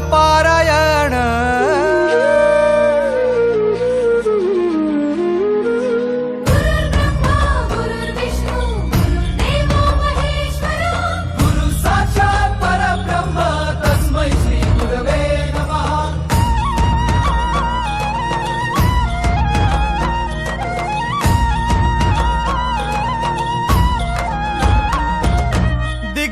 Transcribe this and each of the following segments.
कर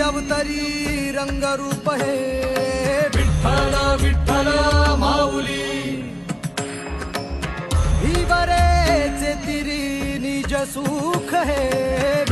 अवतरी रंगरूप हे। विठ्ठल विठ्ठल माऊली। हिवरेचे तिरी निज सुख हे।